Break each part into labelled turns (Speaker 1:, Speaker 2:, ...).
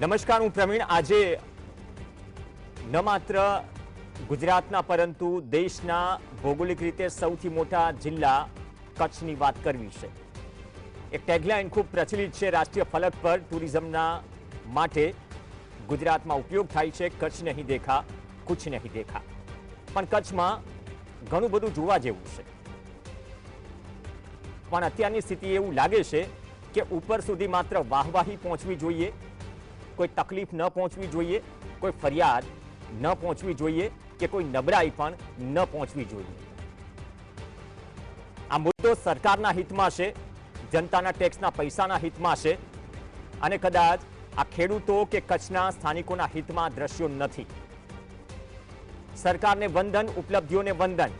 Speaker 1: નમસ્કાર હું પ્રવીણ. આજે ન માત્ર ગુજરાતના, પરંતુ દેશના ભૌગોલિક રીતે સૌથી મોટા જિલ્લા કચ્છની વાત કરવી છે. એક ટેગલાઇન ખૂબ પ્રચલિત છે રાષ્ટ્રીય ફલક પર ટુરિઝમના માટે. ગુજરાતમાં ઉપયોગ થાય છે કચ્છ નહીં દેખા, કુછ નહીં દેખા. પણ કચ્છમાં ઘણું બધું જોવા જેવું છે. પણ અત્યારની સ્થિતિ એવું લાગે છે કે ઉપર સુધી માત્ર વાહવાહી પહોંચવી જોઈએ કોઈ તકલીફ ન પહોંચવી જોઈએ, કોઈ ફરિયાદ ન પહોંચવી જોઈએ કે કોઈ નબળાઈ પણ ન પહોંચવી જોઈએ. આ મુદ્દો સરકારના હિતમાં છે, જનતાના ટેક્સના પૈસાના હિતમાં છે, અને કદાચ આ ખેડૂતો કે કચ્છના સ્થાનિકોના હિતમાં દ્રશ્યો નથી. સરકારને વંદન, ઉપલબ્ધિઓને વંદન.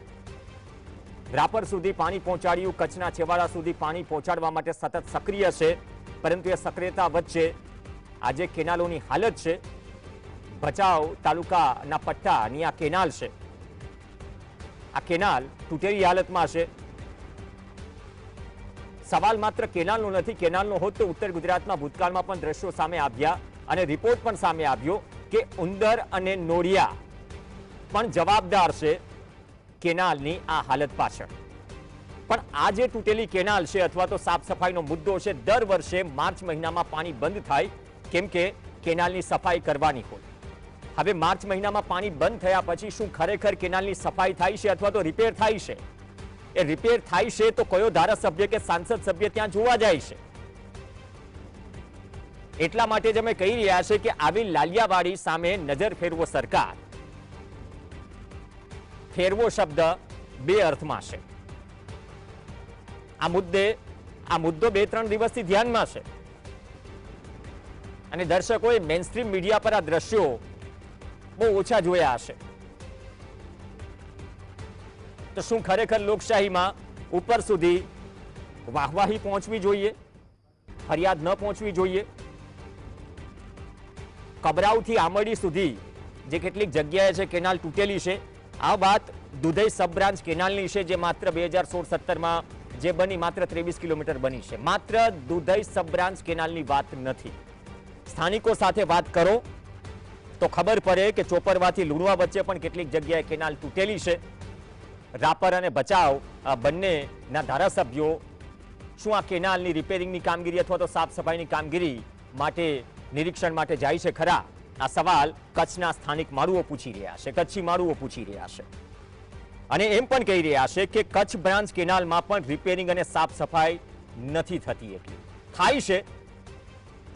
Speaker 1: રાપર સુધી પાણી પહોંચાડ્યું, કચ્છના છેવાડા સુધી પાણી પહોંચાડવા માટે સતત સક્રિય છે, પરંતુ એ સક્રિયતા વચ્ચે આજે કેનાલોની હાલત છે. ભચાઉ તાલુકાના પટ્ટાની આ કેનાલ છે. આ કેનાલ તૂટેલી હાલતમાં છે. સવાલ માત્ર કેનાલનો નથી, કેનાલનો હોત તો ઉત્તર ગુજરાતમાં ભૂતકાળમાં પણ દ્રશ્યો સામે આવ્યા અને રિપોર્ટ પણ સામે આવ્યો કે ઉંદર અને નોરિયા પણ જવાબદાર છે કેનાલની આ હાલત પાછળ. પણ આ જે તૂટેલી કેનાલ છે અથવા તો સાફ સફાઈનો મુદ્દો છે, દર વર્ષે માર્ચ મહિનામાં પાણી બંધ થાય કેમ કે કેનાલની સફાઈ કરવાની હોય. હવે માર્ચ મહિનામાં પાણી બંધ થયા પછી શું ખરેખર કેનાલની સફાઈ થાય છે અથવા તો રિપેર થાય છે? એ રિપેર થાય છે તો કયો ધારાસભ્ય કે સાંસદ સભ્ય ત્યાં જોવા જાય છે? એટલા માટે જ અમે કહી રહ્યા છે કે આવી લાલિયાવાડી સામે નજર ફેરવો સરકાર. ફેરવો શબ્દ બે અર્થમાં છે. આ મુદ્દે, આ મુદ્દો બે ત્રણ દિવસથી ધ્યાનમાં છે. અને દર્શકોએ મેનસ્ટ્રીમ મીડિયા પર આ દ્રશ્યો બહુ ઓછા જોયા હશે. તો શું ખરેખર લોકશાહીમાં ઉપર સુધી વાહવાહી પહોંચવી જોઈએ? ફરિયાદ ન પહોંચવી જોઈએ? કબરાઉથી આમડી સુધી જે કેટલીક જગ્યાએ છે કેનાલ તૂટેલી છે, આ વાત દુધઈ સબ બ્રાન્ચ કેનાલની છે, જે માત્ર બે હજાર સોળ સત્તરમાં જે બની, માત્ર ત્રેવીસ કિલોમીટર બની છે. માત્ર દુધઈ સબ બ્રાન્ચ કેનાલની વાત નથી. સ્થાનિકો સાથે વાત કરો, તો ખબર પડે કે ચોપરવાથી લુણવા વચ્ચે પણ કેટલીક જગ્યાએ કેનાલ તૂટેલી છે. રાપર અને બચાવ આ બંનેના ધારાસભ્યો શું આ કેનાલની રિપેરિંગની કામગીરી અથવા તો સાફ સફાઈની કામગીરી માટે નિરીક્ષણ માટે જાય છે ખરા? આ સવાલ કચ્છના સ્થાનિક માળુઓ પૂછી રહ્યા છે, કચ્છી માળુઓ પૂછી રહ્યા છે. અને એમ પણ કહી રહ્યા છે કે કચ્છ બ્રાન્ચ કેનાલમાં પણ રિપેરિંગ અને સાફ સફાઈ નથી થતી એટલી. થાય છે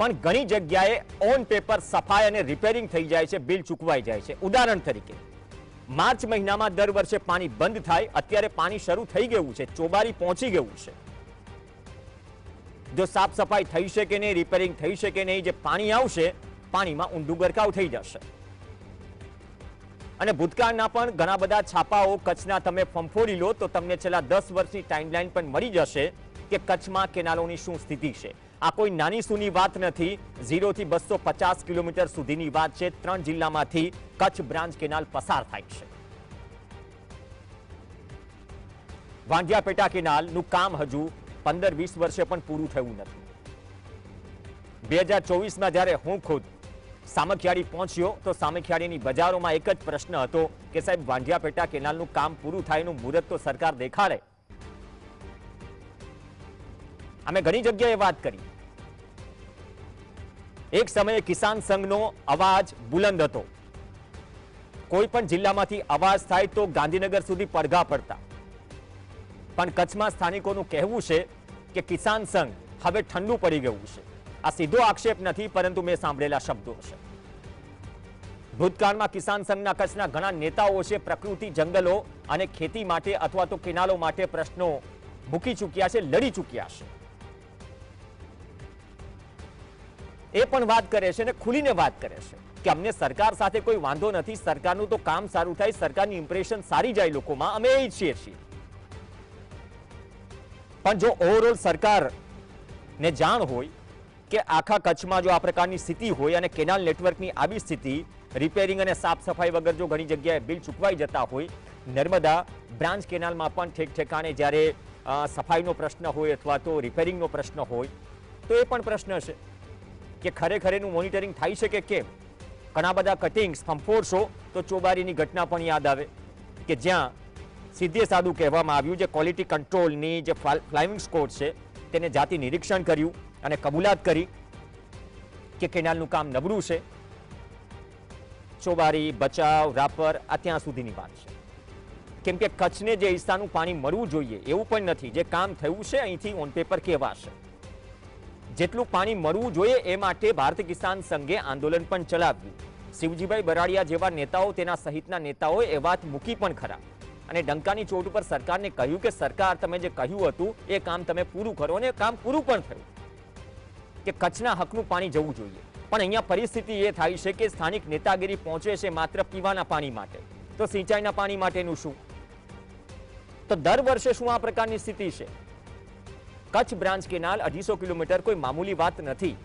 Speaker 1: પણ ઘણી જગ્યાએ ઓન પેપર સફાઈ અને રિપેરિંગ થઈ જાય છે, બિલ ચૂકવાઈ જાય છે. ઉદાહરણ તરીકે, માર્ચ મહિનામાં દર વર્ષે પાણી બંધ થાય, અત્યારે પાણી શરૂ થઈ ગયું છે, ચોબારી પહોંચી ગયું છે. જો સાફ સફાઈ થઈ છે કે નહીં, રિપેરિંગ થઈ છે કે નહીં, જે પાણી આવશે, પાણીમાં ઊંડું ગરકાવ થઈ જશે. અને ભૂતકાળના પણ ઘણા બધા છાપાઓ, કચ્છના તમે ફંફોડી લો, તો તમને છેલ્લા દસ વર્ષની ટાઈમલાઈન પણ મળી જશે કે કચ્છમાં કેનાલોની શું સ્થિતિ છે. આ કોઈ નાની સૂની વાત નથી. ઝીરોથી બસો પચાસ કિલોમીટર સુધીની વાત છે. ત્રણ જિલ્લામાંથી કચ્છ બ્રાન્ચ કેનાલ પસાર થાય છે. વાંઢિયા પેટા કેનાલનું કામ હજુ પંદર વીસ વર્ષે પણ પૂરું થયું નથી. બે હજાર ચોવીસમાં જ્યારે હું ખુદ સામખિયાળી પહોંચ્યો, તો સામખિયાળીની બજારોમાં એક જ પ્રશ્ન હતો કે સાહેબ વાંઢિયા પેટા કેનાલનું કામ પૂરું થાય એનું મુહૂર્ત તો સરકાર દેખાડે? અમે ઘણી જગ્યાએ વાત કરી. એક સમયે કિસાન સંઘનો અવાજ બુલંદ હતો. કોઈ પણ જિલ્લામાંથી અવાજ થાય તો ગાંધીનગર સુધી પડઘા પડતા. પણ કચ્છમાં સ્થાનિકોનું કહેવું છે કે કિસાન સંઘ હવે ઠંડુ પડી ગયું છે. આ સીધો આક્ષેપ નથી, પરંતુ મેં સાંભળેલા શબ્દો છે. ભૂતકાળમાં કિસાન સંઘના કચ્છના ઘણા નેતાઓ છે, પ્રકૃતિ જંગલો અને ખેતી માટે અથવા તો કેનાલો માટે પ્રશ્નો મૂકી ચૂક્યા છે, લડી ચૂક્યા છે. એ પણ વાત કરે છે અને ખુલીને વાત કરે છે કે અમને સરકાર સાથે કોઈ વાંધો નથી, સરકારનું તો કામ સારું થાય, સરકારની ઇમ્પ્રેશન સારી જાય લોકોમાં, અમે એ ઈચ્છીએ છીએ. પણ જો ઓવરઓલ સરકારને જાણ હોય કે આખા કચ્છમાં જો આ પ્રકારની સ્થિતિ હોય અને કેનાલ નેટવર્કની આવી સ્થિતિ રિપેરિંગ અને સાફ સફાઈ વગર જો ઘણી જગ્યાએ બિલ ચૂકવાઈ જતા હોય, નર્મદા બ્રાન્ચ કેનાલમાં પણ ઠેક ઠેકાણે જ્યારે સફાઈનો પ્રશ્ન હોય અથવા તો રિપેરિંગનો પ્રશ્ન હોય, તો એ પણ પ્રશ્ન છે. કે ખરેખર એનું મોનિટરિંગ થાય છે કે કેમ? ઘણા બધા કટિંગ્સ, ફંફોડશો તો ચોબારીની ઘટના પણ યાદ આવે. કે જ્યાં સીધે સાદું કહેવામાં આવ્યું જે ક્વોલિટી કંટ્રોલની જે ફ્લાઇંગ સ્કોડ છે, તેને જાતિ નિરીક્ષણ કર્યું અને કબૂલાત કરી કે કેનાલનું કામ નબળું છે. ચોબારી, બચાવ, રાપર આ ત્યાં સુધીની વાત છે. કેમ કે કચ્છને જે હિસ્સાનું પાણી મળવું જોઈએ એવું પણ નથી. જે કામ થયું છે અહીંથી ઓન પેપર કહેવાશે. જેટલું પાણી મળવું જોઈએ એ માટે ભારતીય કિસાન સંઘે આંદોલન પણ ચલાવ્યું. શિવજીભાઈ બરાડિયા જેવા નેતાઓ તેના સહિતના નેતાઓએ એ વાત મૂકી પણ ખરા. અને ડંકાની ચોટ ઉપર સરકારને કહ્યું કે સરકાર, તમે જે કહ્યું હતું, એ કામ તમે પૂરું કરો અને કામ પૂરું પણ થયું. કે કચ્છના હકનું પાણી જવું જોઈએ. પણ અહીંયા પરિસ્થિતિ એ થાય છે કે સ્થાનિક નેતાગીરી પહોંચે છે માત્ર પીવાના પાણી માટે. તો સિંચાઈના પાણી માટેનું શું? તો દર વર્ષે શું આ પ્રકારની સ્થિતિ છે? કચ્છ બ્રાન્ચ કેનાલ અઢીસો કિલોમીટર કોઈ મામૂલી વાત નથી.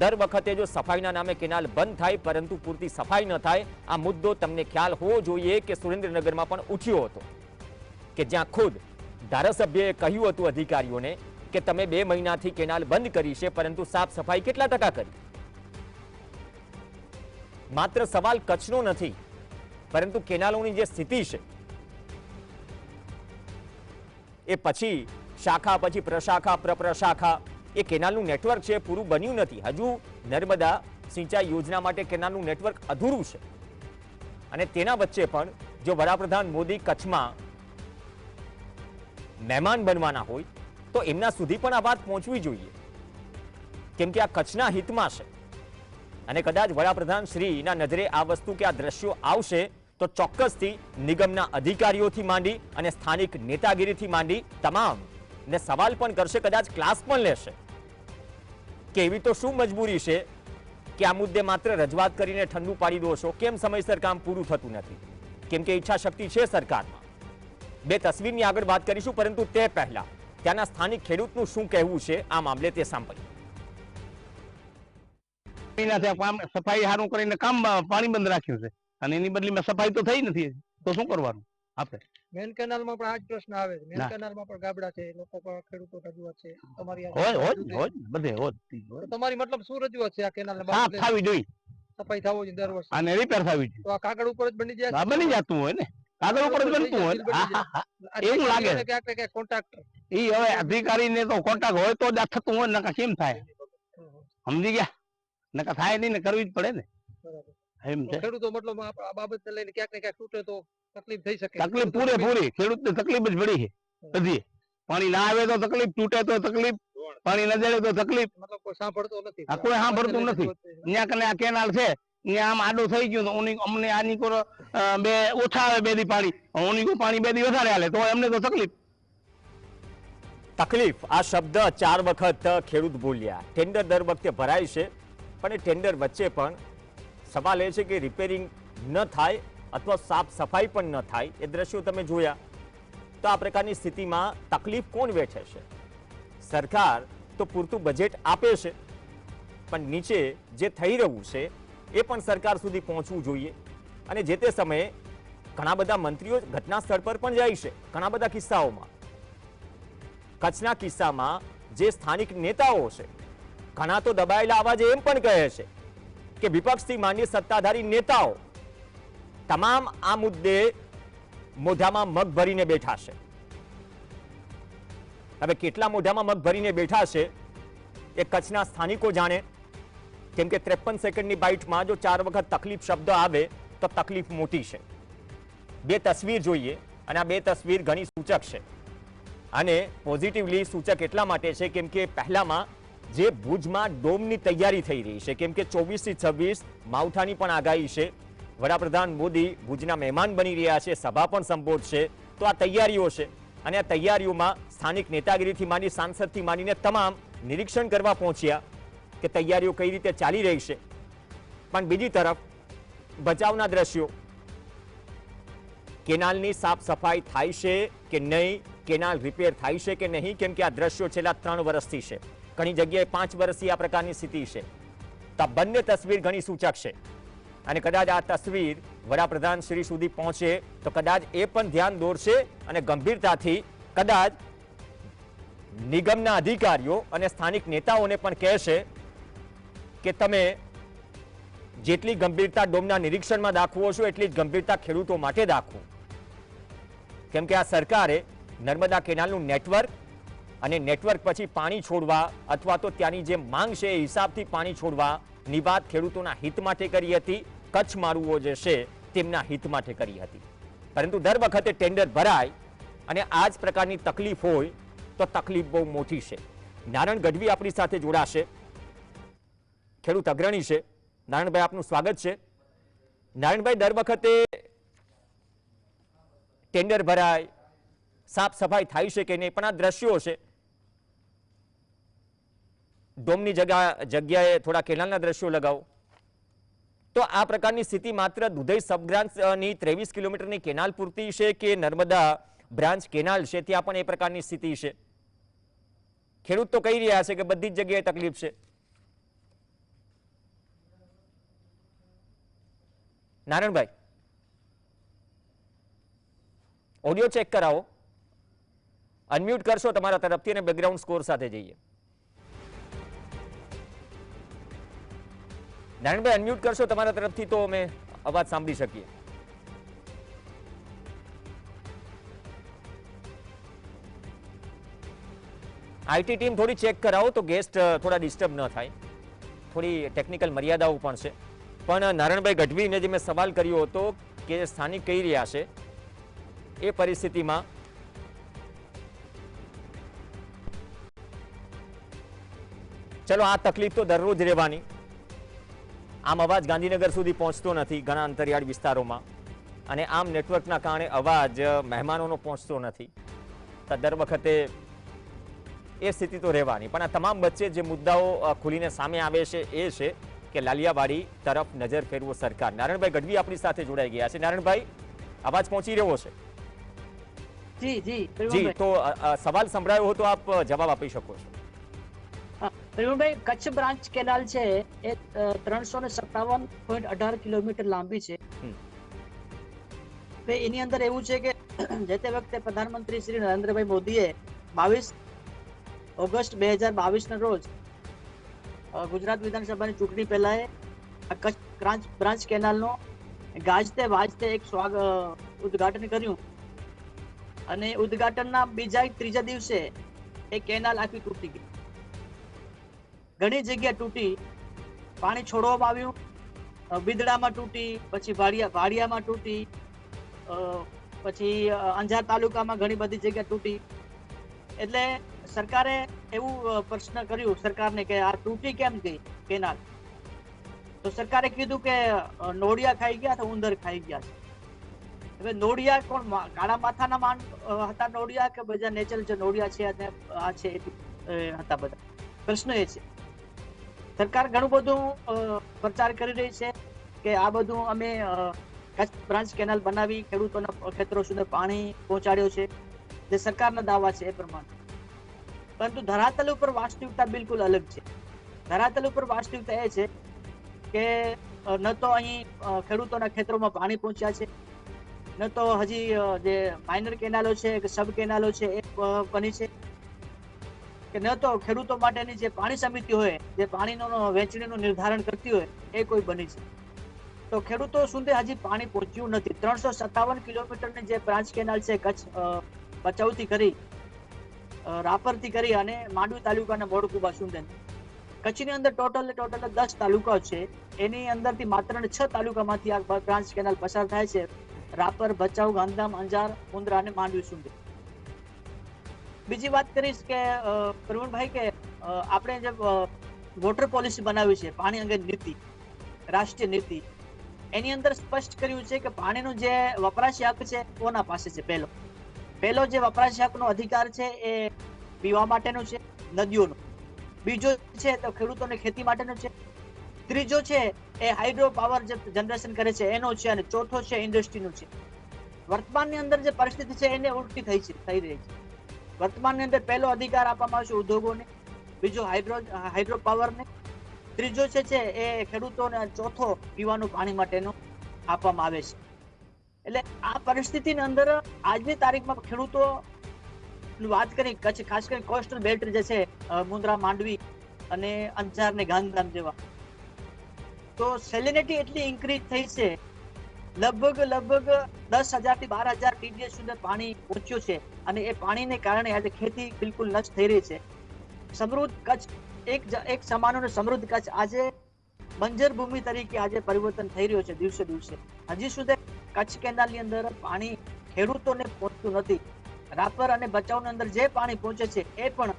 Speaker 1: દર વખતે જો સફાઈના નામે કેનાલ બંધ થાય, પરંતુ પૂરતી સફાઈ ન થાય, આ મુદ્દો તમને ખ્યાલ હોવો જોઈએ કે સુરેન્દ્રનગરમાં પણ ઉઠ્યો હતો. કે જ્યાં ખુદ ધારાસભ્યએ કહ્યું હતું અધિકારીઓને કે તમે બે મહિનાથી કેનાલ બંધ કરી છે, પરંતુ સાફ સફાઈ કેટલા ટકા કરી? માત્ર સવાલ કચ્છનો નથી, પરંતુ કેનાલોની જે સ્થિતિ છે, એ પછી શાખા પછી પ્રશાખા, પ્રપ્રશાખા. એ કેનાલનું નેટવર્ક છે એ પૂરું બન્યું નથી. હજુ નર્મદા સિંચાઈ યોજના માટે કેનાલનું નેટવર્ક અધૂરું છે. અને તેના વચ્ચે પણ જો વડાપ્રધાન મોદી કચ્છમાં મહેમાન બનવાના હોય, તો એમના સુધી પણ આ વાત પહોંચવી જોઈએ. કેમ કે આ કચ્છના હિતમાં છે. અને કદાચ વડાપ્રધાન શ્રીના નજરે આ વસ્તુ કે આ દ્રશ્યો આવશે, તો ચોક્કસથી નિગમના અધિકારીઓથી માંડી અને સ્થાનિક નેતાગીરીથી માંડી તમામ ને સવાલ પણ કરશે, કદાચ ક્લાસ પણ લેશે. કે એવી તો શું મજબૂરી છે કે આ મુદ્દે માત્ર રજૂઆત કરીને ઠંડુ પાડી દો છો? કેમ સમયસર કામ પૂરું થતું નથી? કેમ કે ઈચ્છા શક્તિ છે સરકારમાં? બે તસવીરની આગળ વાત કરીશું, પરંતુ તે પહેલા ત્યાંના સ્થાનિક ખેડૂતનું શું કહેવું છે આ મામલે તે
Speaker 2: સાંભળ્યું સફાઈ સારું કરીને કામ પાણી બંધ રાખ્યું છે. અને એની બદલીમાં સફાઈ તો થઈ નથી. તો શું કરવાનું? આપણે
Speaker 3: મેન કેનાલમાં પણ આ જ પ્રશ્ન આવે છે. મેન. કેનાલમાં પણ ગાબડા છે લોકો પણ ખેડૂતો રજૂઆત છે. તમારી
Speaker 2: હોય હોય હોય બધે હોય.
Speaker 3: તમારી મતલબ શું રજૂઆત છે આ કેનાલ
Speaker 2: સાફ થવી જોઈએ.
Speaker 3: સફાઈ થવો જોઈએ દર વર્ષે.
Speaker 2: અને રિપેર થવી જોઈએ.
Speaker 3: તો આ કાગળ ઉપર જ બની જાય?
Speaker 2: બની જતું હોય ને. કાગળ ઉપર જ બનતું હોય. હા, હા, હા. એવું લાગે. છે.
Speaker 3: ક્યાંક ક્યાંક કોન્ટ્રાક્ટર
Speaker 2: ઈ હવે અધિકારીને તો કોન્ટેક્ટ હોય તો જ આ થતું હોય નકા કેમ થાય? સમજી ગયા? નકા થાય નહીં ને કરવી જ પડે ને.
Speaker 3: બરાબર.
Speaker 2: એમ છે.
Speaker 3: ખેડૂતો મતલબ આ બાબતને લઈને ક્યાંક ને ક્યાંક તૂટે તો તકલીફ થઈ શકે.
Speaker 2: તકલીફ પૂરેપૂરી ખેડૂતને તકલીફ જ પડી છે બધી. પાણી ના આવે તો તકલીફ તૂટે તો તકલીફ પાણી ન જડે તો તકલીફ.
Speaker 3: મતલબ કોઈ સાંભળતો નથી.
Speaker 2: આ કોઈ સાંભળતું નથી. ત્યાં કને આ કેનાલ છે આમ આડો થઈ ગયો તો અમને આ કોર બે ઓછા આવે બે દી પાણી. ઓનીકો પાણી બે દી વધારે હાલે તો એમને તો તકલીફ.
Speaker 1: તકલીફ આ શબ્દ ચાર વખત ખેડૂત બોલ્યા ટેન્ડર દર વખતે ભરાય છે પણ એ ટેન્ડર વચ્ચે પણ સવાલ એ છે કે રિપેરિંગ ન થાય અથવા સાફ સફાઈ પણ ન થાય, એ દ્રશ્યો તમે જોયા. તો આ પ્રકારની સ્થિતિમાં તકલીફ કોણ વેઠે છે? સરકાર તો પૂરતું બજેટ આપે છે, પણ નીચે જે થઈ રહ્યું છે, એ પણ સરકાર સુધી પહોંચવું જોઈએ. અને જે તે સમયે ઘણા બધા મંત્રીઓ ઘટના સ્થળ પર પણ જાય છે, ઘણા બધા કિસ્સાઓમાં. કચ્છના કિસ્સામાં જે સ્થાનિક નેતાઓ છે, ઘણા તો દબાયેલા અવાજે એમ પણ કહે છે કે વિપક્ષથી માંડી સત્તાધારી નેતાઓ તમામ આ મુદ્દે મોઢામાં મગ ભરીને બેઠા છે. હવે કેટલા મોઢામાં મગ ભરીને બેઠા છે એ કચ્છના સ્થાનિકો જાણે. કેમ કે ત્રેપન સેકન્ડની બાઇટમાં જો ચાર વખત તકલીફ શબ્દ આવે તો તકલીફ મોટી છે. બે તસવીર જોઈએ અને આ બે તસવીર ઘણી સૂચક છે. અને પોઝિટિવલી સૂચક એટલા માટે છે કેમ કે પહેલામાં જે ભુજમાં ડોમની તૈયારી થઈ રહી છે, કેમ કે ચોવીસથી છવ્વીસ માવઠાની પણ આગાહી છે. વડાપ્રધાન મોદી ભુજના મહેમાન બની રહ્યા છે, સભા પણ સંબોધશે. તો આ તૈયારીઓ છે. અને આ તૈયારીઓમાં સ્થાનિક નેતાગીરીથી માંડી સાંસદથી માંડીને તમામ નિરીક્ષણ કરવા પહોંચ્યા કે તૈયારીઓ કઈ રીતે ચાલી રહી છે. પણ બીજી તરફ બચાવના દ્રશ્યો. કેનાલની સાફ સફાઈ થાય છે કે નહીં? કેનાલ રિપેર થાય છે કે નહીં? કેમ કે આ દ્રશ્યો છેલ્લા ત્રણ વર્ષથી છે. ઘણી જગ્યાએ પાંચ વર્ષથી આ પ્રકારની સ્થિતિ છે. તો બંને તસવીર ઘણી સૂચક છે. અને કદાચ આ તસવીર વડાપ્રધાન શ્રી સુધી પહોંચે તો કદાચ એ પણ ધ્યાન દોરશે અને ગંભીરતાથી કદાચ નિગમના અધિકારીઓ અને સ્થાનિક નેતાઓને પણ કહેશે કે તમે જેટલી ગંભીરતા ડોમના નિરીક્ષણમાં દાખવો છો, એટલી જ ગંભીરતા ખેડૂતો માટે દાખવો. કેમ કે આ સરકારે નર્મદા કેનાલનું નેટવર્ક અને નેટવર્ક પછી પાણી છોડવા અથવા તો ત્યાંની જે માંગ છે એ હિસાબથી પાણી છોડવાની વાત ખેડૂતોના હિત માટે કરી હતી. કચ્છ મારુઓ જે છે, તેમના હિત માટે કરી હતી. પરંતુ દર વખતે ટેન્ડર ભરાય અને આ જ પ્રકારની તકલીફ હોય, તો તકલીફ બહુ મોટી છે. નારાયણ ગઢવી આપણી સાથે જોડાશે. ખેડૂત અગ્રણી છે. નારણભાઈ આપનું સ્વાગત છે. નારાયણભાઈ, દર વખતે ટેન્ડર ભરાય, સાફ સફાઈ થાય છે કે નહીં? પણ આ દ્રશ્યો છે. ડોમની જગ્યા જગ્યાએ થોડા કેનાલના દ્રશ્યો લગાવો. તો આ પ્રકારની સ્થિતિ માત્ર દુધઈ સબ બ્રાન્ચની ત્રેવીસ કિલોમીટરની કેનાલ પૂરતી છે કે નર્મદા બ્રાન્ચ કેનાલ છે? ત્યાં પણ એ પ્રકારની સ્થિતિ છે. ખેડૂત તો કહી રહ્યા છે કે બધી જ જગ્યાએ તકલીફ છે. નારાયણભાઈ ઓડિયો ચેક કરાવો. અનમ્યુટ કરશો તમારા તરફથી અને બેકગ્રાઉન્ડ સ્કોર સાથે જઈએ. નારાયણભાઈ અનમ્યુટ કરશો તમારા તરફથી તો અમે અવાજ સાંભળી શકીએ. આઈટી ટીમ થોડી ચેક કરાવો તો ગેસ્ટ થોડા ડિસ્ટર્બ ન થાય. થોડી ટેકનિકલ મર્યાદાઓ પણ છે. પણ નારાયણભાઈ ગઢવીને જે મેં સવાલ કર્યો હતો કે સ્થાનિક કઈ રહ્યા છે, એ પરિસ્થિતિમાં ચલો, આ તકલીફ તો દરરોજ રહેવાની. આમ અવાજ ગાંધીનગર સુધી પહોંચતો નથી ઘણા અંતરિયાળ વિસ્તારોમાં. અને આમ નેટવર્કના કારણે અવાજ મહેમાનોનો પહોંચતો નથી. તો દર વખતે એ સ્થિતિ તો રહેવાની. પણ આ તમામ વચ્ચે જે મુદ્દાઓ ખુલીને સામે આવે છે એ છે કે લાલિયાવાડી તરફ નજર ફેરવો સરકાર. નારાયણભાઈ ગઢવી આપણી સાથે જોડાઈ ગયા છે. નારાયણભાઈ અવાજ પહોંચી રહ્યો છે?
Speaker 4: જી જી
Speaker 1: જી તો સવાલ સંભળાયો હોય તો આપ જવાબ આપી શકો છો.
Speaker 4: પ્રવીણભાઈ કચ્છ બ્રાન્ચ કેનાલ છે એ ત્રણસો ને સત્તાવન પોઈન્ટ અઢાર કિલોમીટર લાંબી છે. તો એની અંદર એવું છે કે જે તે વખતે પ્રધાનમંત્રી શ્રી નરેન્દ્રભાઈ મોદીએ બાવીસ ઓગસ્ટ બે હજાર બાવીસના રોજ ગુજરાત વિધાનસભાની ચૂંટણી પહેલાએ આ કચ્છ બ્રાન્ચ બ્રાન્ચ કેનાલનો ગાજતે વાજતે એક સ્વાગ ઉદઘાટન ઉદ્ઘાટન કર્યું. અને ઉદ્ઘાટનના બીજા ત્રીજા દિવસે એ કેનાલ આખી તૂટી ગઈ. ઘણી જગ્યા તૂટી પાણી છોડવામાં આવ્યું. બિદડામાં તૂટી, પછી વાડિયા, વાડિયામાં તૂટી પછી અંજાર તાલુકામાં ઘણી બધી જગ્યા તૂટી. એટલે સરકારે એવું પ્રશ્ન કર્યું સરકારને કે આ તૂટી કેમ ગઈ કેનાલ? તો સરકારે કીધું કે નોડિયા ખાઈ ગયા તો ઉંદર ખાઈ ગયા છે. હવે નોડિયા કોણ કાળા માથાના માન હતા નોડિયા કે બધા નેચરલ જે નોડિયા છે આ છે હતા બધા? પ્રશ્ન એ છે. સરકાર ઘણું બધું પ્રચાર કરી રહી છે કે આ બધું અમે કચ્છ બ્રાન્ચ કેનાલ બનાવી ખેડૂતોના ખેતરો સુધી પાણી પહોંચાડ્યો છે. જે સરકારના દાવા છે એ પ્રમાણે. પરંતુ ધરાતલ ઉપર વાસ્તવિકતા બિલકુલ અલગ છે. ધરાતલ ઉપર વાસ્તવિકતા એ છે કે ન તો અહીં ખેડૂતોના ખેતરોમાં પાણી પહોંચ્યા છે. ન તો હજી જે માઇનર કેનાલો છે કે સબ કેનાલો છે એ બની છે. કે ન તો ખેડૂતો માટેની જે પાણી સમિતિ હોય, જે પાણીનો વહેંચણીનું નિર્ધારણ કરતી હોય, એ કોઈ બની છે તો ખેડૂતો સુધી હજી પાણી પહોંચ્યું નથી. ત્રણસો સત્તાવન કિલોમીટરની જે બ્રાન્ચ કેનાલ છે, કચ્છ ભચાઉથી કરી રાપરથી કરી અને માંડવી તાલુકાના મોડકુબા સુધી કચ્છની અંદર ટોટલ ટોટલ દસ તાલુકાઓ છે. એની અંદરથી માત્ર છ તાલુકામાંથી આ બ્રાન્ચ કેનાલ પસાર થાય છે. રાપર, ભચાઉ, ગાંધીધામ, અંજાર, મુન્દ્રા અને માંડવી સુધી બીજી વાત કરીશ કે પ્રવીણભાઈ કે આપણે જે વોટર પોલિસી બનાવી છે, પાણી અંગે નીતિ, રાષ્ટ્રીય નીતિ, એની અંદર સ્પષ્ટ કર્યું છે કે પાણીનો જે વપરાશી હક છે, કોના પાસે છે પહેલો? પહેલો જે વપરાશી હકનો અધિકાર છે એ પીવા માટેનો છે, નદીઓનો. બીજો છે તો ખેડૂતોને ખેતી માટેનો છે. ત્રીજો છે એ હાઇડ્રો પાવર જે જનરેશન કરે છે, એનો છે અને ચોથો છે ઇન્ડસ્ટ્રીનો છે. વર્તમાનની અંદર જે પરિસ્થિતિ છે એને ઉલટી થઈ છે, થઈ રહી છે. વર્તમાનની અંદર પહેલો અધિકાર આપવામાં આવશે ઉદ્યોગોને, બીજો હાઇડ્રો હાઇડ્રો પાવરને, ત્રીજો છે છે એ ખેડૂતોને ચોથો પીવાનું પાણી માટેનો આપવામાં આવે છે. એટલે આ પરિસ્થિતિની અંદર આજની તારીખમાં ખેડૂતો વાત કરી, કચ્છ, ખાસ કરી કોસ્ટલ બેલ્ટ જે છે મુન્દ્રા માંડવી અને અંજાર ને ગાંધીધામ જેવા. તો સેલિનિટી એટલી ઇન્ક્રીઝ થઈ છે લગભગ લગભગ દસ હજારથી બાર હજાર ટીડીએસ સુધી પાણી પહોંચ્યું છે અને એ પાણીને કારણે આજે ખેતી બિલકુલ નષ્ટ થઈ રહી છે. સમૃદ્ધ કચ્છ એક એક સમાનનું સમૃદ્ધ કચ્છ આજે બંજર ભૂમિ તરીકે આજે પરિવર્તન થઈ રહ્યો છે દિવસે દિવસે. હજી સુધી કચ્છ કેનાલની અંદર પાણી ખેડૂતોને પહોંચતું નથી. રાપર અને બચાવની અંદર જે પાણી પહોંચે છે એ પણ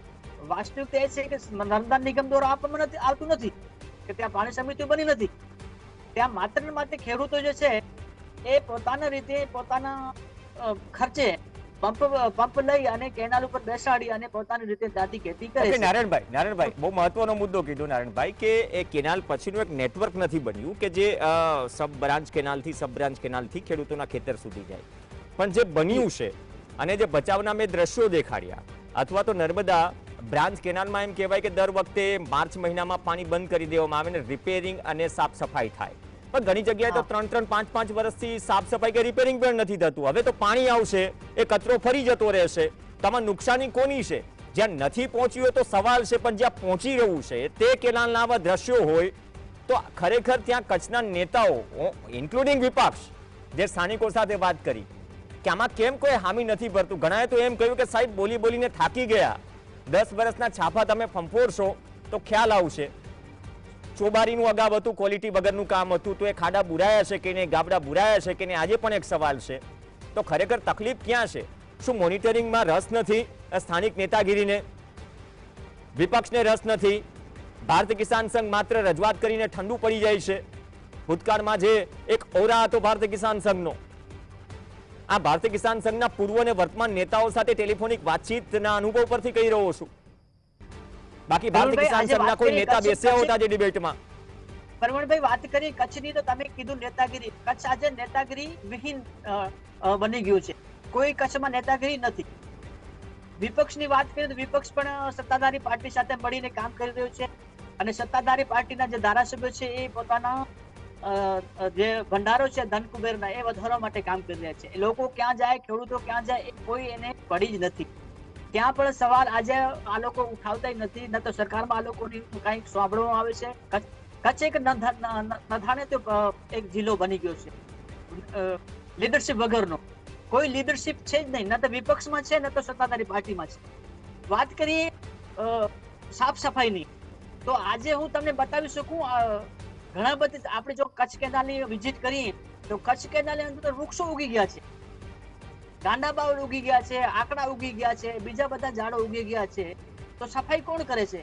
Speaker 4: વાસ્તવિકતા એ છે કે નર્મદા નિગમ દ્વારા આપવામાં નથી, આવતું નથી, કે ત્યાં પાણી સમિતિ બની નથી. ત્યાં માત્ર ને માત્ર ખેડૂતો જે છે એ પોતાના રીતે પોતાના ખર્ચે પંપ પંપ લઈ અને કેનાલ ઉપર બેસાડી અને પોતાની રીતે ત્યાંથી ખેતી કરે છે.
Speaker 1: નારાયણભાઈ નારાયણભાઈ બહુ મહત્વનો મુદ્દો કીધો નારાયણભાઈ કે એ કેનાલ પછીનું એક નેટવર્ક નથી બન્યું કે જે સબ બ્રાન્ચ કેનાલથી સબ બ્રાન્ચ કેનાલથી ખેડૂતોના ખેતર સુધી જાય. પણ જે બન્યું છે અને જે બચાવના મેં દ્રશ્યો દેખાડ્યા અથવા તો નર્મદા બ્રાન્ચ કેનાલમાં એમ કહેવાય કે દર વખતે માર્ચ મહિનામાં પાણી બંધ કરી દેવામાં આવે ને રિપેરિંગ અને સાફ સફાઈ થાય. પણ ઘણી જગ્યાએ તો ત્રણ ત્રણ પાંચ પાંચ વર્ષથી સાફ સફાઈ કે રિપેરિંગ પણ નથી થતું. હવે તો પાણી આવશે એ કચરો ફરી જતો રહેશે. તો આમાં નુકસાની કોની છે? જ્યાં નથી પહોંચ્યું હોય તો સવાલ છે પણ જ્યાં પહોંચી રહ્યું છે તે કેનાલના આવા દ્રશ્યો હોય તો ખરેખર ત્યાં કચ્છના નેતાઓ ઇન્ક્લુડિંગ વિપક્ષ જે સ્થાનિકો સાથે વાત કરી કે આમાં કેમ કોઈ હામી નથી ભરતું? ઘણાએ તો એમ કહ્યું કે સાહેબ બોલી બોલીને થાકી ગયા. દસ વર્ષના છાપા તમે ફંફોડશો તો ખ્યાલ આવશે. ચોબારીનું અગાઉ હતું ક્વોલિટી વગરનું કામ હતું. તો એ ખાડા બુરાયા છે કે નહીં, ગાબડા બુરાયા છે કે નહીં, આજે પણ એક સવાલ છે. તો ખરેખર તકલીફ ક્યાં છે? શું મોનિટરિંગમાં રસ નથી સ્થાનિક નેતાગીરીને? વિપક્ષને રસ નથી. ભારત કિસાન સંઘ માત્ર રજૂઆત કરીને ઠંડુ પડી જાય છે. ભૂતકાળમાં જે એક ઓરા હતો ભારત કિસાન સંઘનો. આ ભારતીય કિસાન સંઘના પૂર્વ અને વર્તમાન નેતાઓ સાથે ટેલિફોનિક વાતચીતના અનુભવ પરથી કહી રહ્યો છું. બાકી ભારતીય કિસાન સંઘના કોઈ નેતા બેસ્યા હોતા જે ડિબેટમાં?
Speaker 4: પરમણભાઈ વાત કરી કચ્છની તો તમે કીધું નેતાગીરી. કચ્છ આજે નેતાગીરી વિહીન બની ગયું છે. કોઈ કચ્છમાં નેતાગીરી નથી. વિપક્ષની વાત કરીએ તો વિપક્ષ પણ સત્તાધારી પાર્ટી સાથે મળીને કામ કરી રહ્યું છે. અને સત્તાધારી પાર્ટીના જે ધારાસભ્યો છે એ પોતાના જે ભંડારો છે ધન કુબેરના એ વધારવા માટે કામ કરી રહ્યા છે. લોકો ક્યાં જાય ખેડૂતો ક્યાં જાય એ કોઈ એને પડી જ નથી. ત્યાં પણ સવાલ આજે આ લોકો ઉઠાવતા નથી, ન તો સરકારમાં આ લોકોની કંઈક સાંભળવામાં આવે છે. કચ્છ એક નંધા- ન- ન- નથાણે તો એક જિલ્લો બની ગયો છે. લીડરશિપ વગરનો. કોઈ લીડરશિપ છે જ નહીં, ન તો વિપક્ષમાં છે, ન તો સત્તાધારી પાર્ટીમાં છે. વાત કરીએ સાફ સફાઈની. તો આજે હું તમને બતાવી શકું ઘણા બધી, આપણે જો કચ્છ કેનાલની વિઝિટ કરીએ, તો કચ્છ કેનાલની અંદર વૃક્ષો ઉગી ગયા છે. ગાંડા બાવળ ઉગી ગયા છે આકડા ઉગી ગયા છે બીજા બધા ઝાડો ઉગી ગયા છે. તો સફાઈ કોણ કરે છે?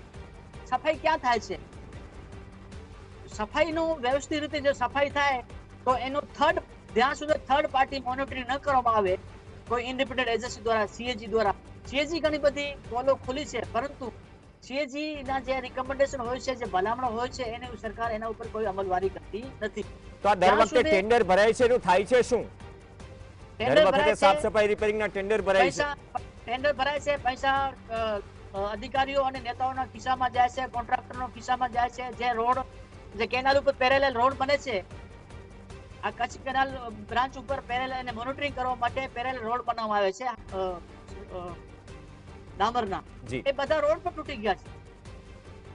Speaker 4: સફાઈ ક્યાં થાય છે? સફાઈનું વ્યવસ્થિત રીતે જો સફાઈ થાય તો એનો થર્ડ જ્યાં સુધી થર્ડ પાર્ટી મોનિટરિંગ ન કરવામાં આવે કોઈ ઇન્ડિપેન્ડન્ટ એજન્સી દ્વારા સીએજી દ્વારા. સીએજી ઘણી બધી પોલો ખુલી છે પરંતુ સીએજી ના જે રિકમેન્ડેશન હોય છે જે ભલામણો હોય છે એને સરકાર એના ઉપર કોઈ અમલવારી કરતી નથી.
Speaker 1: તો આ દર વખતે ટેન્ડર ભરાય છે એનું થાય છે શું? દર વખતે સાફ સફાઈ રિપેરિંગના ટેન્ડર ભરાય છે.
Speaker 4: ટેન્ડર ભરાય છે પૈસા અ, અ, અધિકારીઓ અને નેતાઓના ખિસ્સામાં જાય છે કોન્ટ્રાક્ટરનો ખિસ્સામાં જાય છે જે રોડ જે કેનાલ ઉપર પેરેલલ રોડ બને છે આ કચ્છ કેનાલ બ્રાન્ચ ઉપર પેરેલલ અને મોનિટરિંગ કરવા માટે પેરેલલ રોડ બનાવવામાં આવે છે અ, અ, ડામરના. એ બધા રોડ પણ તૂટી ગયા છે.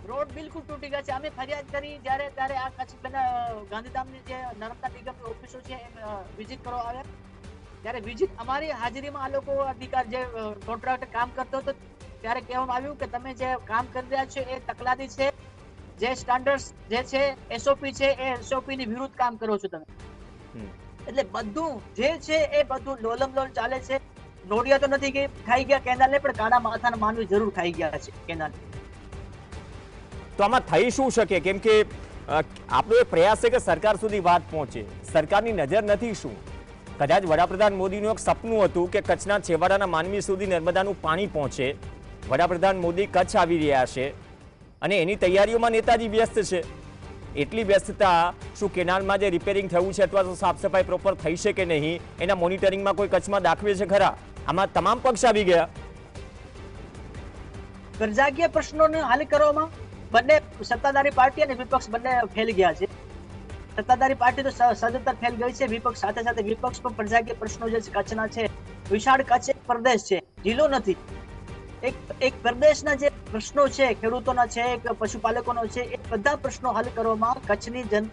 Speaker 4: રોડ બિલકુલ તૂટી ગયા છે. અમે ફરિયાદ કરી જ્યારે ત્યારે આ કચ્છ પેલા ગાંધીધામની જે નર્મદા નિગમની ઓફિસો છે વિઝિટ કરવા આવ્યા. ત્યારે વિજિત અમારી હાજરીમાં આ લોકો અધિકાર જે કોન્ટ્રાક્ટ કામ કરતો હતો ત્યારે કહેવામાં આવ્યું કે તમે જે કામ કરી રહ્યા છો એ તકલાદી છે જે સ્ટાન્ડર્ડ જે છે એસઓપી છે એ એસઓપી ની વિરુદ્ધ કામ કરો છો તમે. એટલે બધું જે છે એ બધું લોલમ લોલ ચાલે છે. નોડિયા તો નથી કે ખાઈ ગયા કેનાલ ને પણ કાળા માથાના માનવી જરૂર ખાઈ ગયા છે કેનાલ
Speaker 1: તો આમાં થઈ શું શકે? કેમ કે આપણો એ પ્રયાસ છે કે સરકાર સુધી વાત પહોંચે. સરકારની નજર નથી શું? કદાચ વડાપ્રધાન મોદીનું એક સપનું હતું કે કચ્છના છેવાડાના માનવી સુધી નર્મદાનું પાણી પહોંચે. વડાપ્રધાન મોદી કચ્છ આવી રહ્યા છે અને એની તૈયારીઓમાં નેતાજી વ્યસ્ત છે. એટલી વ્યસ્તતા શું કેનાલમાં જે રિપેરિંગ થયું છે અથવા તો સાફ સફાઈ પ્રોપર થઈ છે કે નહીં, એના મોનિટરિંગમાં કોઈ કચ્છમાં દાખવે છે ખરા? આમાં તમામ પક્ષ આવી ગયા.
Speaker 4: પ્રજાકીય પ્રશ્નોને હલ કરવામાં બંને સત્તાધારી પાર્ટી અને વિપક્ષ બંને ફેલ ગયા છે. સત્તાધારી પાર્ટી તો સદંતર ફેલ ગઈ છે. વિપક્ષ સાથે સાથે વિપક્ષ પણ પ્રજાકીય પ્રશ્નો જે કચ્છના છે. વિશાળ કચ્છ એક પ્રદેશ છે. જિલ્લો નથી. એક એક પ્રદેશના જે પ્રશ્નો છે, ખેડૂતોના છે પશુપાલકોનો છે, એ બધા પ્રશ્નો હલ કરવામાં કચ્છની જન,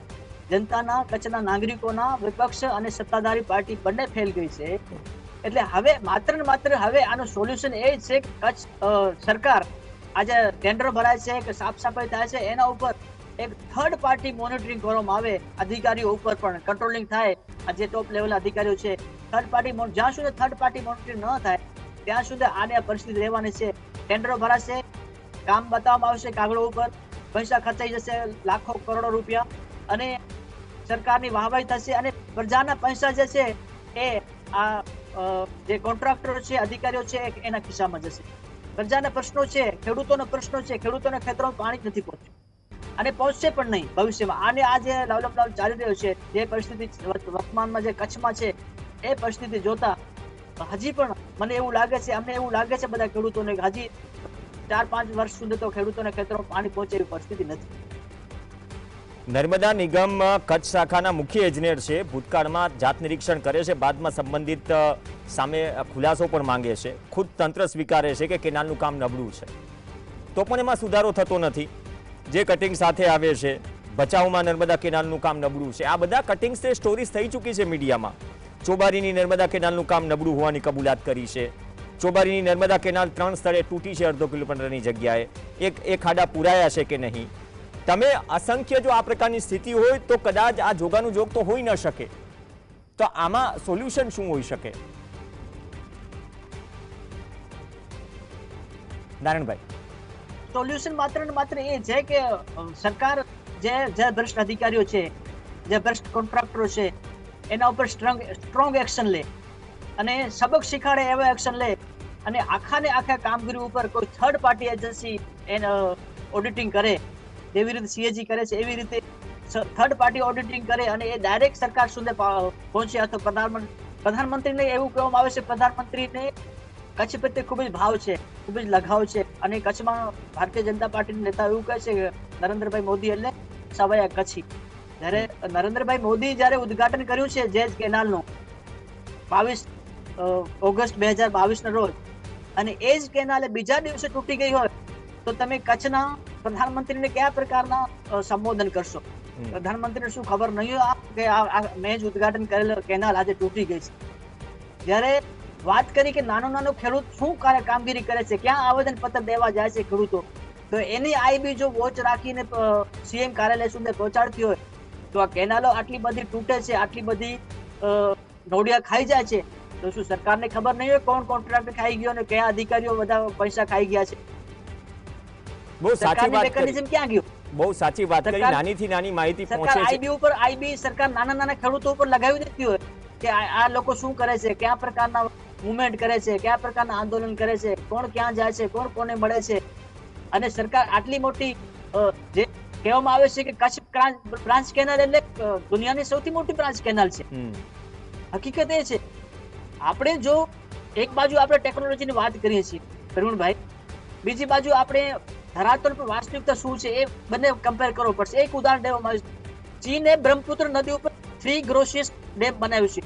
Speaker 4: જનતાના, કચ્છના નાગરિકોના વિપક્ષ અને સત્તાધારી પાર્ટી બંને ફેલ ગઈ છે. એટલે હવે માત્ર ને માત્ર હવે આનું સોલ્યુશન એ છે કે કચ્છ સરકાર આજે ટેન્ડર ભરાય છે, કે સાફ સફાઈ થાય છે, એના ઉપર એક થર્ડ પાર્ટી મોનિટરિંગ કરવામાં આવે. અધિકારીઓ ઉપર પણ કંટ્રોલિંગ થાય. આ જે ટોપ લેવલ અધિકારીઓ છે થર્ડ પાર્ટી જ્યાં સુધી થર્ડ પાર્ટી મોનિટરિંગ ન થાય, ત્યાં સુધી આને આ પરિસ્થિતિ રહેવાની છે. ટેન્ડરો ભરાશે. કામ બતાવવામાં આવશે કાગળો ઉપર. પૈસા ખર્ચાઈ જશે લાખો કરોડો રૂપિયા. અને સરકારની વાહવાઈ થશે અને પ્રજાના પૈસા જે છે એ આ જે કોન્ટ્રાક્ટરો છે, અધિકારીઓ છે, એના ખિસ્સામાં જશે. પ્રજાના પ્રશ્નો છે, ખેડૂતોના પ્રશ્નો છે, ખેડૂતોના ખેતરોમાં પાણી નથી પહોંચ્યું. અને પહોંચશે પણ નહીં ભવિષ્યમાં. આને આ જે ડેવલપ ચાલી રહ્યો છે, જે પરિસ્થિતિ વર્તમાનમાં જે કચ્છમાં છે, એ પરિસ્થિતિ જોતા હજી પણ મને એવું લાગે છે, અમને એવું લાગે છે બધા ખેડૂતોને હજી ચાર પાંચ વર્ષ સુધી તો ખેડૂતોને ખેતરોમાં પાણી પહોંચે એવી પરિસ્થિતિ નથી.
Speaker 1: નર્મદા નિગમ કચ્છ શાખાના મુખ્ય એન્જિનિયર છે. ભૂતકાળમાં જાત નિરીક્ષણ કરે છે. બાદમાં સંબંધિત સામે ખુલાસો પણ માંગે છે. ખુદ તંત્ર સ્વીકારે છે કે કેનાલનું કામ નબળું છે. તો પણ એમાં સુધારો થતો નથી. જે કટિંગ સાથે આવે છે બચાવમાં નર્મદા કેનાલનું કામ નબળું છે. આ બધા કટિંગ્સ તે સ્ટોરીઝ થઈ ચૂકી છે મીડિયામાં. ચોબારીની નર્મદા કેનાલનું કામ નબળું હોવાની કબૂલાત કરી છે. ચોબારીની નર્મદા કેનાલ ત્રણ સ્થળે તૂટી છે અડધો કિલોમીટરની જગ્યાએ. એક, એ ખાડા પૂરાયા છે કે નહીં? તમે અસંખ્ય જો આ પ્રકારની સ્થિતિ હોય તો કદાચ આ જોગાનું જોગ તો હોઈ ન શકે. તો આમાં સોલ્યુશન શું હોઈ શકે? નારાયણભાઈ.
Speaker 4: સોલ્યુશન માત્ર ને માત્ર એ છે કે સરકાર જે જે ભ્રષ્ટ અધિકારીઓ છે, જે ભ્રષ્ટ કોન્ટ્રાક્ટરો છે, એના ઉપર સ્ટ્રોંગ સ્ટ્રોંગ એક્શન લે. અને સબક શીખાડે એવા એક્શન લે. અને આખા ને આખા કામગીરી ઉપર કોઈ થર્ડ પાર્ટી એજન્સી એને ઓડિટિંગ કરે. જેવી રીતે સીએજી કરે છે, એવી રીતે થર્ડ પાર્ટી ઓડિટિંગ કરે અને એ ડાયરેક્ટ સરકાર સુધી પહોંચે અથવા પ્રધાનમંત્રી, પ્રધાનમંત્રીને એવું કહેવામાં આવે છે, પ્રધાનમંત્રીને કચ્છ પ્રત્યે ખૂબ જ ભાવ છે. ખૂબ જ લગાવ છે. અને કચ્છમાં ભારતીય જનતા પાર્ટીના નેતા એવું કહે છે કે નરેન્દ્રભાઈ મોદી એટલે સવાયા કચ્છી. જ્યારે નરેન્દ્રભાઈ મોદી જ્યારે ઉદ્ઘાટન કર્યું છે જેજ કેનાલનું બાવીસ ઓગસ્ટ બે હજાર બાવીસના રોજ. અને એ જ કેનાલ બીજા દિવસે તૂટી ગઈ હોય તો તમે કચ્છના પ્રધાનમંત્રીને કયા પ્રકારના સંબોધન કરશો? પ્રધાનમંત્રીને શું ખબર? નહીં કે મેં જ ઉદ્ઘાટન કરેલો કેનાલ આજે તૂટી ગઈ છે. જ્યારે વાત કરી કે નાનો નાનો ખેડૂત શું કામગીરી કરે છે ક્યાં આવેદન પત્ર દેવા જાય છે ખેડૂતો? તો એની આઈબી જો વોચ રાખીને સીએમ કાર્યાલય સુધી પહોંચાડતી હોય તો આ કેનાલો આટલી બધી તૂટે છે આટલી બધી નોડિયા ખાઈ જાય છે તો શું સરકારને ખબર નહીં હોય કોણ કોન્ટ્રાક્ટ ખાઈ ગયો અને કયા અધિકારીઓ બધા પૈસા ખાઈ ગયા છે?
Speaker 1: બહુ સાચી વાત કરી.
Speaker 4: ક્યાં ગયું?
Speaker 1: બહુ સાચી વાત કરી.
Speaker 4: નાની
Speaker 1: થી નાની માહિતી પહોંચે છે.
Speaker 4: આઈબી ઉપર આઈબી સરકાર નાના નાના ખેડૂતો ઉપર લગાવી દેતી હોય કે આ લોકો શું કરે છે કયા પ્રકારના મુવમેન્ટ કરે છે કયા પ્રકારના આંદોલન કરે છે કોણ ક્યાં જાય છે કોણ કોને મળે છે? અને સરકાર આટલી મોટી જે કહેવામાં આવે છે કે કચ્છ બ્રાન્ચ કેનાલ એટલે દુનિયાની સૌથી મોટી બ્રાન્ચ કેનાલ છે. હકીકત એ છે આપણે જો એક બાજુ આપણે ટેકનોલોજીની વાત કરીએ છીએ પ્રવીણભાઈ બીજી બાજુ આપણે ધરાતલ પર વાસ્તવિકતા શું છે એ બંને કમ્પેર કરવો પડશે. એક ઉદાહરણ દેવામાં આવ્યું ચીને બ્રહ્મપુત્ર નદી ઉપર થ્રી ગ્રોસિયસ ડેમ બનાવ્યું છે.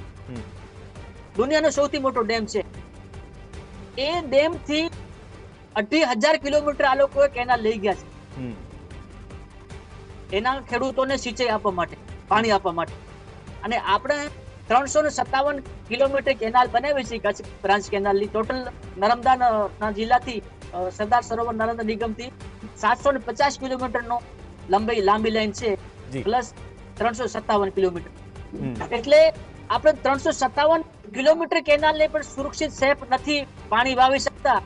Speaker 4: દુનિયાનો સૌથી મોટો ડેમ છે. એ ડેમથી અઢી હજાર કિલોમીટર આ લોકો કેનાલ લઈ ગયા છે. એના ખેડૂતોને સિંચાઈ આપવા માટે પાણી આપવા માટે. અને આપણે ત્રણસો ને સત્તાવન કિલોમીટર કેનાલ બનાવી છે કચ્છ બ્રાન્ચ કેનાલની ટોટલ નર્મદા ન- ના જિલ્લાથી સરદાર સરોવર નર્મદા નિગમથી સાતસો ને પચાસ કિલોમીટરનો લંબાઈ લાંબી લાઈન છે પ્લસ ત્રણસો સત્તાવન કિલોમીટર. એટલે આપણે ત્રણસો સત્તાવન કિલોમીટર કેનાલને પણ સુરક્ષિત સેફ નથી પાણી વાવી શકતા.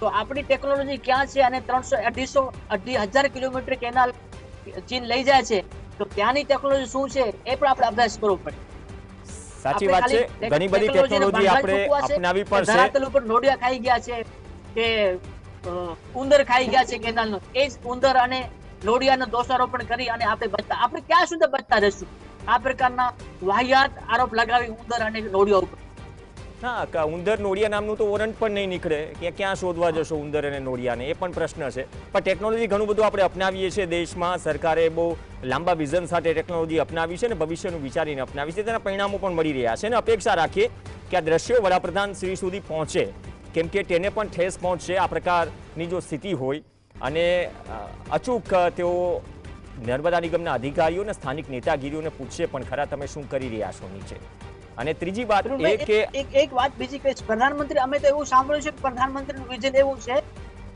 Speaker 4: તો આપણી ટેકનોલોજી ક્યાં છે અને ત્રણસો અઢીસો અઢી હજાર કિલોમીટર કેનાલ ચીન લઈ જાય છે તો ત્યાંની ટેકનોલોજી શું છે એ પણ આપણે અભ્યાસ કરવો પડે.
Speaker 1: સાચી વાત છે. ઘણી બધી ટેકનોલોજી આપણે અપનાવી પડશે
Speaker 4: ધરાતલ ઉપર નોડિયા ખાઈ ગયા છે કે ઉંદર ખાઈ ગયા છે કેનાલનો. એ જ ઉંદર અને નોડિયાનો દોષારોપણ કરી અને આપણે બચતા. આપણે ક્યાં સુધી બચતા રહેશું? આ પ્રકારના વાહિયાત આરોપ લગાવી ઉંદર અને નોડિયા ઉપર.
Speaker 1: હા ઉંદર નોડિયા નામનું તો વોરંટ પણ નહીં નીકળે. કે ક્યાં શોધવા જશો ઉંદર અને નોડિયાને? એ પણ પ્રશ્ન છે. પણ ટેકનોલોજી ઘણું બધું આપણે અપનાવીએ છીએ દેશમાં. સરકારે બહુ લાંબા વિઝન સાથે ટેકનોલોજી અપનાવી છે અને ભવિષ્યનું વિચારીને અપનાવી છે. તેના પરિણામો પણ મળી રહ્યા છે. અને અપેક્ષા રાખીએ કે આ દ્રશ્યો વડાપ્રધાન શ્રી સુધી પહોંચે. કેમ કે તેને પણ ઠેસ પહોંચશે આ પ્રકારની જો સ્થિતિ હોય. અને અચૂક તેઓ નર્મદા નિગમના અધિકારીઓ અને સ્થાનિક નેતાગીરીઓને પૂછશે પણ ખરા તમે શું કરી રહ્યા છો નીચે? અને ત્રીજી વાત એ કે
Speaker 4: એક- વાત બીજી કે પ્રધાનમંત્રી અમે તો એવું સાંભળ્યું છે કે પ્રધાનમંત્રીનું વિઝન એવું છે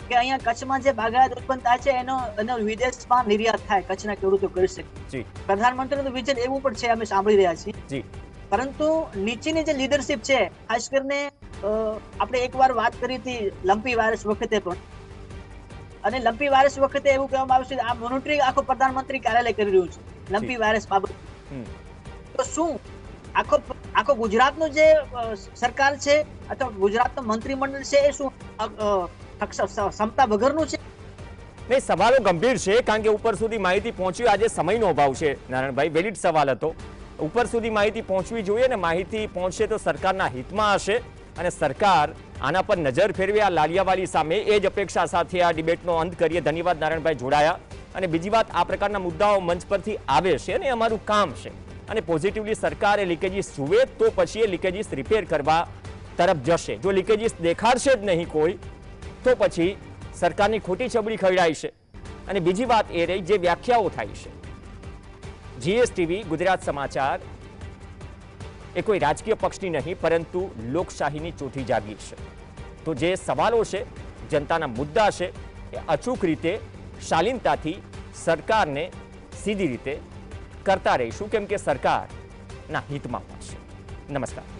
Speaker 4: કે અહીંયા કચ્છમાં જે બાગાયત ઉત્પન્ન થાય છે એનો એનો વિદેશમાં નિર્યાત થાય કચ્છના ખેડૂતો કરી શકે.
Speaker 1: જી.
Speaker 4: પ્રધાનમંત્રીનું વિઝન એવું પણ છે અમે સાંભળી રહ્યા છીએ.
Speaker 1: જી.
Speaker 4: પરંતુ નીચેની જે લીડરશિપ છે ખાસ કરીને આપણે એકવાર વાત કરી હતી લંપી વાયરસ વખતે પણ અને લંપી વાયરસ વખતે એવું કહેવામાં આવ્યું છે આ મોનિટરિંગ આખો પ્રધાનમંત્રી કાર્યાલય કરી રહ્યું છે. લંપી વાયરસ બાબત. તો શું? આખો આખો ગુજરાતનો જે સરકાર છે અથવા ગુજરાતનું મંત્રીમંડળ છે એ શું ક્ષમતા વગરનું છે?
Speaker 1: નહીં સવાલો ગંભીર છે કારણ કે ઉપર સુધી માહિતી પહોંચવી આજે સમયનો અભાવ છે. નારાયણભાઈ વેલિડ સવાલ હતો. ઉપર સુધી માહિતી પહોંચવી જોઈએ ને માહિતી પહોંચશે તો સરકારના હિતમાં હશે અને સરકાર આના પર નજર ફેરવી આ લાલિયાવાલી સામે એ જ અપેક્ષા સાથે આ ડિબેટનો અંત કરીએ. ધન્યવાદ નારાયણભાઈ જોડાયા. અને બીજી વાત, આ પ્રકારના મુદ્દાઓ મંચ પરથી આવે છે અને અમારું કામ છે. અને પોઝિટિવલી સરકાર લીકેજીસ જુએ તો પછી એ લીકેજીસ રિપેર કરવા તરફ જશે. જો લીકેજીસ દેખાડશે જ નહીં કોઈ, તો પછી સરકારની ખોટી છબડી ખવડાય છે. અને બીજી વાત એ રહી, જે વ્યાખ્યાઓ થાય છે. જીએસટીવી ગુજરાત સમાચાર. એ કોઈ રાજકીય પક્ષની નહીં, પરંતુ લોકશાહીની ચોથી જાગીર છે. તો જે સવાલો છે, જનતાના મુદ્દા છે, એ અચૂક રીતે, શાલીનતાથી સરકારને સીધી રીતે કરતા રહીશું, કેમ કે સરકારના હિતમાં પણ છે. નમસ્કાર.